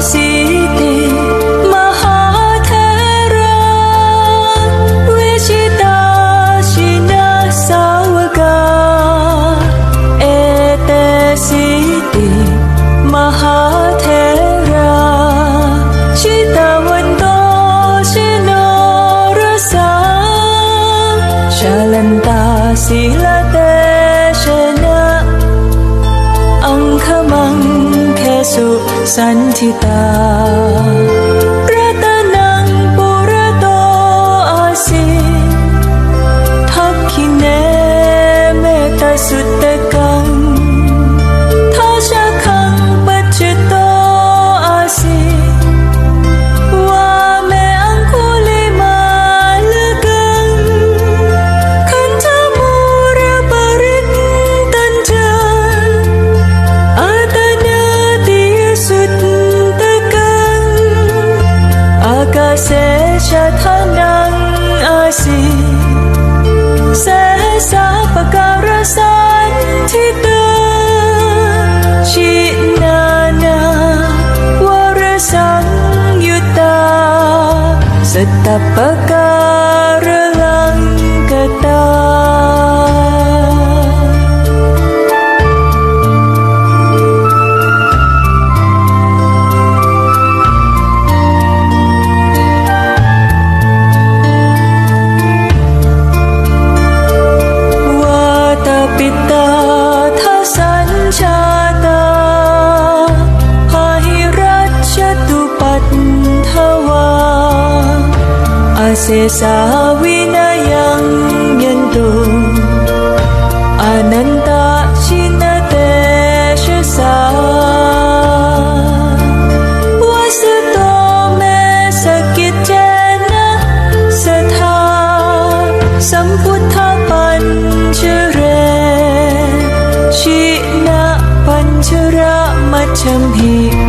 心。สันทิตา Papa เสสาวินายังยันตุอนันตชินเตชสาวัสโตเมสกิจเจนะสทาสัมพุทธปัญชเรชินะปัญชระมัชฌิม